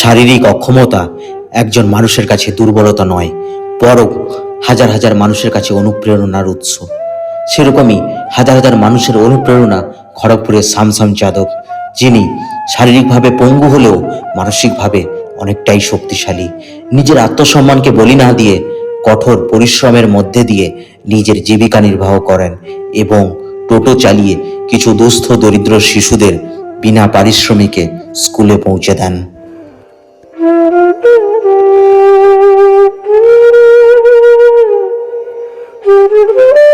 শারীরিক অক্ষমতা একজন মানুষের কাছে দুর্বলতা নয়, বরং হাজার হাজার মানুষের কাছে অনুপ্রেরণার উৎস। সেরকমই হাজার হাজার মানুষের অনুপ্রেরণা খড়গপুরের সামসাম যাদব, যিনি শারীরিকভাবে পঙ্গু হলেও মানসিকভাবে অনেকটাই শক্তিশালী। নিজের আত্মসম্মানকে বলি না দিয়ে কঠোর পরিশ্রমের মধ্যে দিয়ে নিজের জীবিকা নির্বাহ করেন এবং টোটো চালিয়ে কিছু দুস্থ দরিদ্র শিশুদের বিনা পারিশ্রমিকে স্কুলে পৌঁছে দেন। তো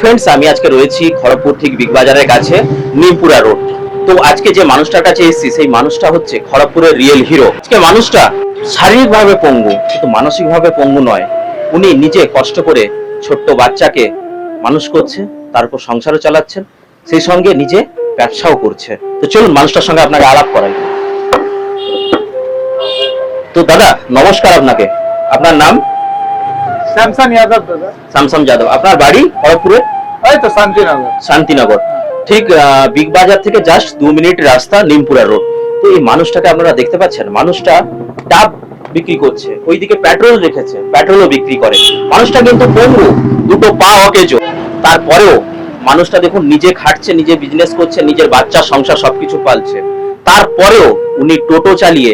ফ্রেন্ডস আমি আজকে রয়েছি খড়গপুর ঠিক বিগ বাজারের কাছে, নিমপুরা রোড তো আজকে যে মানুষটার কাছে এসেছি, সেই মানুষটা হচ্ছে খড়গপুরের রিয়েল হিরো আজকে মানুষটা শারীরিকভাবে পঙ্গু, কিন্তু মানসিকভাবে পঙ্গু নয়। উনি নিজে কষ্ট করে ছোট্ট বাচ্চাকে মানুষ করছে তারপর সংসারও চালাচ্ছেন, সেই সঙ্গে নিজে ব্যবসাও করছে। তো চলুন মানুষটার সঙ্গে আপনাকে আলাপ করাই। তো দাদা, নমস্কার আপনাকে। আপনার নাম? শ্যামসন যাদব দাদা। যাদব। আপনার বাড়ি খড়গপুরে? ওই তো শান্তিনগর। শান্তিনগর। ঠিক বিগ বাজার থেকে জাস্ট দু মিনিট রাস্তা নিমপুরা রোড তো এই মানুষটাকে আপনারা দেখতে পাচ্ছেন? মানুষটা ডাব বিক্রি করছে। ওইদিকে পেট্রোল রেখেছে পেট্রোলও বিক্রি করে। মানুষটা কিন্তু পঙ্গু দুটো পা অকেজ। তারপরেও মানুষটা দেখুন নিজে খাটছে নিজে বিজনেস করছে নিজের বাচ্চা সংসার সবকিছু পালছে। তারপরেও উনি টোটো চালিয়ে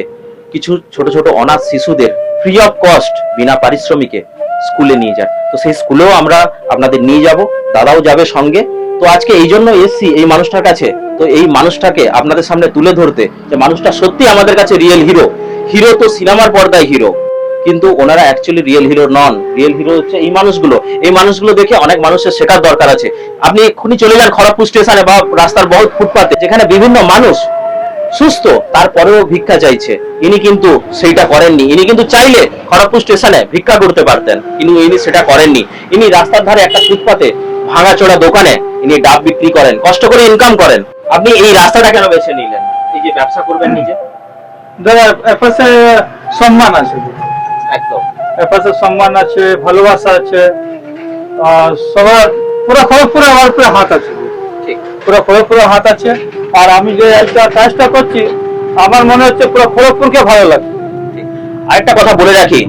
কিছু ছোট ছোট অনাথ শিশুদের ফ্রি অফ কস্ট বিনা পারিশ্রমিকে স্কুলে নিয়ে যান। তো সেই স্কুলেও আমরা আপনাদের নিয়ে যাব, দাদাও যাবে সঙ্গে। তো আজকে এই জন্য এসছি এই মানুষটার কাছে। তো এই মানুষটাকে আপনাদের সামনে তুলে ধরতে, যে মানুষটা সত্যি আমাদের কাছে রিয়েল হিরো হিরো তো সিনেমার পর্দায় হিরো কিন্তু ওনারা অ্যাকচুয়ালি রিয়েল হিরো নন। রিয়েল হিরো হচ্ছে এই মানুষগুলো। এই মানুষগুলো দেখে অনেক মানুষের শেখার দরকার আছে। আপনি এক্ষুনি চলে যান খড়গপুর স্টেশনে বা রাস্তার বহল ফুটপাতে, যেখানে বিভিন্ন মানুষ সুস্থ তারপরেও ভিক্ষা চাইছে। ইনি কিন্তু সেইটা করেননি। ইনি কিন্তু চাইলে খড়গপুর স্টেশনে ভিক্ষা করতে পারতেন কিন্তু ইনি সেটা করেননি। ইনি রাস্তার ধারে একটা ফুটপাতে ভাঙাচোরা দোকানে ইনি ডাব বিক্রি করেন কষ্ট করে ইনকাম করেন। আপনি এই রাস্তাটা কেন বেছে নিলেন? এই যে ব্যবসা করবেন নিজে? দাদা সম্মান আছে। একদম। সম্মান আছে ভালোবাসা আছে সবার পুরো খড়গপুরে আমার পুরো হাত আছে। পুরো খড়গপুরে হাত আছে। আর আমি যে একটা কাজটা করছি, আমার মনে হচ্ছে পুরো খড়গপুরকে ভালো লাগে। আরেকটা কথা বলে রাখি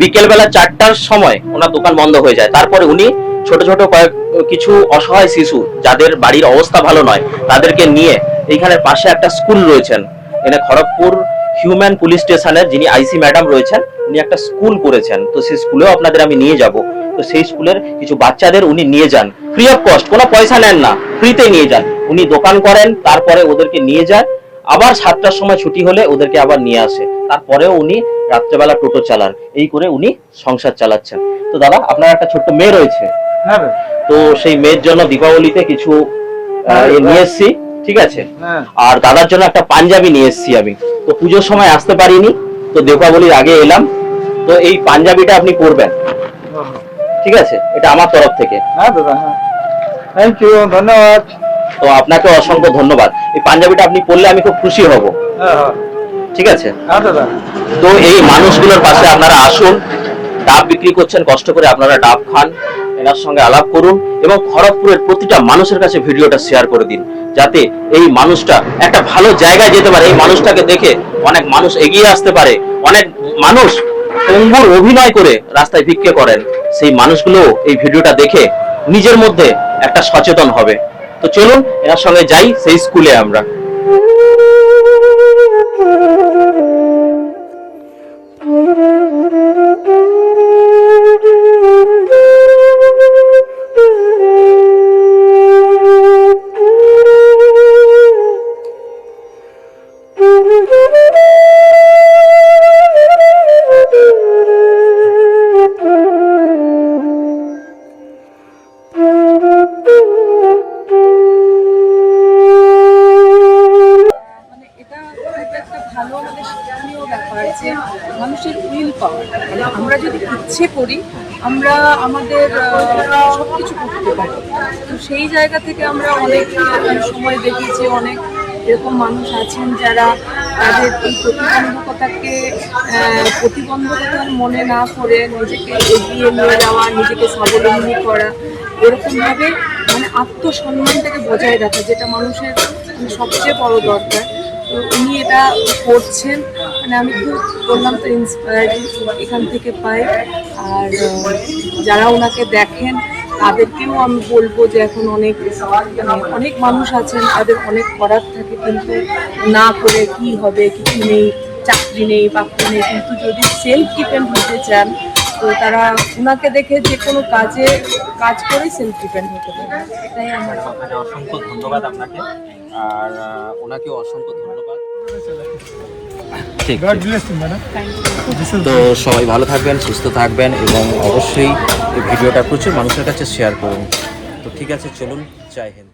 বিকেল বেলা চারটার সময় ওনার দোকান বন্ধ হয়ে যায়। তারপরে উনি ছোট ছোট কয়েক, কিছু অসহায় শিশু, যাদের বাড়ির অবস্থা ভালো নয়, তাদেরকে নিয়ে এইখানে পাশে একটা স্কুল রয়েছেন। এখানে খড়গপুর হিউম্যান পুলিশ স্টেশনের যিনি আইসি ম্যাডাম রয়েছেন, উনি একটা স্কুল করেছেন। তো সেই স্কুলেও আপনাদের আমি নিয়ে যাব। তো সেই স্কুলের কিছু বাচ্চাদের উনি নিয়ে যান। ফ্রি অফ কস্ট কোনো পয়সা নেন না। ফ্রিতে নিয়ে যান। উনি দোকান করেন তারপরে ওদেরকে নিয়ে যান আবার সাতটার সময় ছুটি হলে ওদেরকে আবার নিয়ে আসে। তারপরেও উনি রাত্রেবেলা টোটো চালান। এই করে উনি সংসার চালাচ্ছেন। তো দাদা আপনার একটা ছোট্ট মেয়ে রয়েছে। হ্যাঁ তো সেই মেয়ের জন্য দীপাবলিতে কিছু আহ, নিয়ে এসছি ঠিক আছে? হ্যাঁ। আর দাদার জন্য একটা পাঞ্জাবি নিয়ে এসেছি আমি। তো পুজোর সময় আসতে পারিনি। তো দীপাবলির আগে এলাম। তো এই পাঞ্জাবিটা আপনি পরবেন। ঠিক আছে? এটা আমার তরফ থেকে। হ্যাঁ দাদা হ্যাঁ। থ্যাংক ইউ ধন্যবাদ। তো আপনাকে অসংখ্য ধন্যবাদ। এই পাঞ্জাবিটা আপনি পরলে আমি খুব খুশি হব। হ্যাঁ হ্যাঁ। ঠিক আছে? হ্যাঁ তো এই মানুষগুলোর পাশে আপনারা আসুন। ডাব বিক্রি করছেন কষ্ট করে আপনারা ডাব খান। এনার সঙ্গে আলাপ করুন এবং খড়গপুরের প্রতিটা মানুষের কাছে ভিডিওটা শেয়ার করে দিন যাতে এই মানুষটা একটা ভালো জায়গায় যেতে পারে। এই মানুষটাকে দেখে অনেক মানুষ এগিয়ে আসতে পারে। অনেক মানুষ পঙ্গুর অভিনয় করে রাস্তায় ভিক্ষে করেন, সেই মানুষগুলো এই ভিডিওটা দেখে নিজের মধ্যে একটা সচেতন হবে। তো চলুন, এনার সঙ্গে যাই, সেই স্কুলে আমরা। উইল পাওয়ার মানে আমরা আমরা যদি ইচ্ছে করি, আমরা আমাদের সব কিছু করতে পারি। তো সেই জায়গা থেকে আমরা অনেক সময় দেখেছি অনেক এরকম মানুষ আছেন যারা তাদের এই প্রতিবন্ধকতাকে প্রতিবন্ধকতার মনে না করে নিজেকে এগিয়ে নিয়ে যাওয়া, নিজেকে স্বাবলম্বী করা, এরকমভাবে মানে আত্মসম্মানটাকে বজায় রাখা, যেটা মানুষের মানে সবচেয়ে বড় দরকার। তো উনি এটা করছেন। মানে আমি খুব বললাম তো ইন্সপায়ার এখান থেকে পাই। আর যারা ওনাকে দেখেন, তাদেরকেও আমি বলব যে এখন অনেক মানে অনেক মানুষ আছেন, তাদের অনেক করার থাকে, কিন্তু না করে কি হবে, কিছু নেই, চাকরি নেই, বাকরি নেই, কিন্তু যদি সেলফ ডিপেন্ড হতে চান, তো তারা ওনাকে দেখে যে কোনো কাজে, কাজ করে সেলফ ডিপেন্ড হতে পারে। এটাই আমার অসংখ্য ধন্যবাদ আপনাকে। আর ওনাকে অসংখ্য ধন্যবাদ। তো সবাই ভালো থাকবেন সুস্থ থাকবেন এবং অবশ্যই এই ভিডিওটা প্রচুর মানুষের কাছে শেয়ার করুন। তো ঠিক আছে চলুন জয় হিন্দ।